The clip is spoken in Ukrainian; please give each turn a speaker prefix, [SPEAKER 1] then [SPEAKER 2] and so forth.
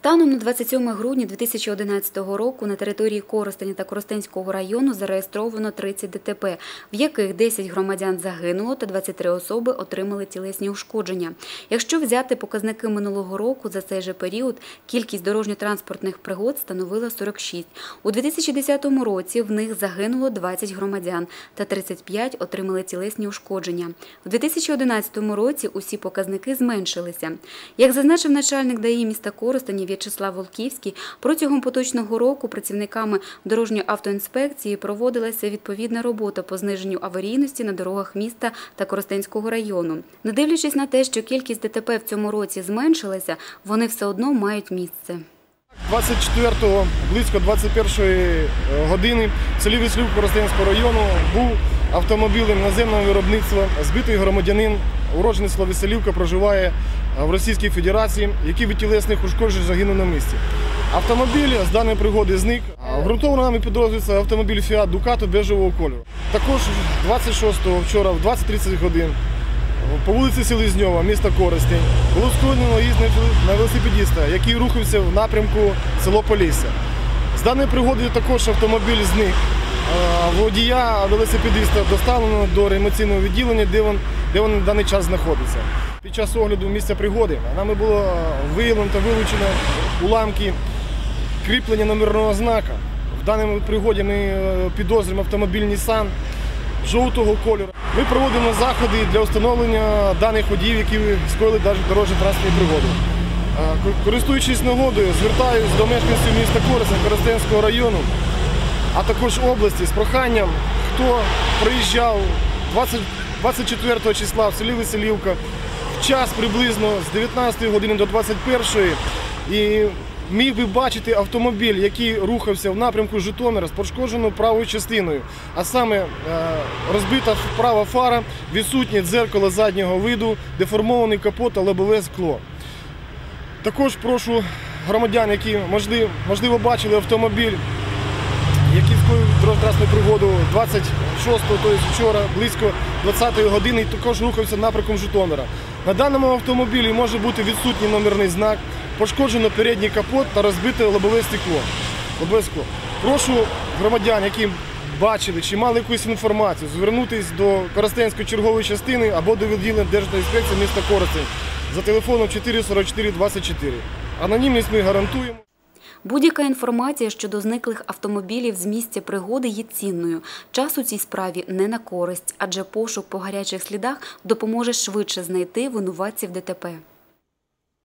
[SPEAKER 1] Станом на 27 грудня 2011 року на території Коростеня та Коростенського району зареєстровано 30 ДТП, в яких 10 громадян загинуло та 23 особи отримали тілесні ушкодження. Якщо взяти показники минулого року за цей же період, кількість дорожньо-транспортних пригод становила 46. У 2010 році в них загинуло 20 громадян та 35 отримали тілесні ушкодження. У 2011 році усі показники зменшилися. Як зазначив начальник ДАІ міста Коростені В'ячеслав Волківський, протягом поточного року працівниками дорожньої автоінспекції проводилася відповідна робота по зниженню аварійності на дорогах міста та Коростенського району. Не дивлячись на те, що кількість ДТП в цьому році зменшилася, вони все одно мають місце.
[SPEAKER 2] 24-го, близько 21-ї години в селі Веслюк Коростенського району був автомобілем наземного виробництва збитий громадянин, уродженець села Веселівка, проживає в Російській Федерації, який від тілесних ушкоджень загинув на місці. Автомобіль з даної пригоди зник. Грунтовно нами підрозділиться автомобіль Fiat Ducato бежевого кольору. Також 26-го вчора в 20.30 годин по вулиці Селезньова, міста Коростень, було скоєно наїзд на велосипедиста, який рухався в напрямку село Полісся. З даної пригоди також автомобіль зник. Водія велосипедиста доставлено до реанімаційного відділення, де він, де він на даний час знаходиться. Під час огляду місця пригоди нами було виявлено та вилучено уламки кріплення номерного знака. В даному пригоді ми е, підозрюємо автомобіль Nissan жовтого кольору. Ми проводимо заходи для встановлення даних водіїв, які скоїли дорожньо транспортні пригоди. Е, Користуючись нагодою, звертаюся до мешканців міста Коростень Коростенського району, а також області з проханням, хто приїжджав 20 24 числа в селі Веселівка в час приблизно з 19 години до 21 і міг би бачити автомобіль, який рухався в напрямку Житомира з пошкодженою правою частиною, а саме е, розбита права фара, відсутнє дзеркало заднього виду, деформований капот та лобове скло. Також прошу громадян, які можливо бачили автомобіль, який скоїв дорожньо пригоду 26-го, тобто вчора, близько 20-ї години, і також рухався напрямком Житомира. На даному автомобілі може бути відсутній номерний знак, пошкоджено передній капот та розбите лобове стекло. Лобове скло. Прошу громадян, які бачили чи мали якусь інформацію, звернутися до Коростенської чергової частини або до відділення Державної інспекції міста Коростень за телефоном 444 24. Анонімність ми гарантуємо.
[SPEAKER 1] Будь-яка інформація щодо зниклих автомобілів з місця пригоди є цінною. Час у цій справі не на користь, адже пошук по гарячих слідах допоможе швидше знайти винуватців ДТП.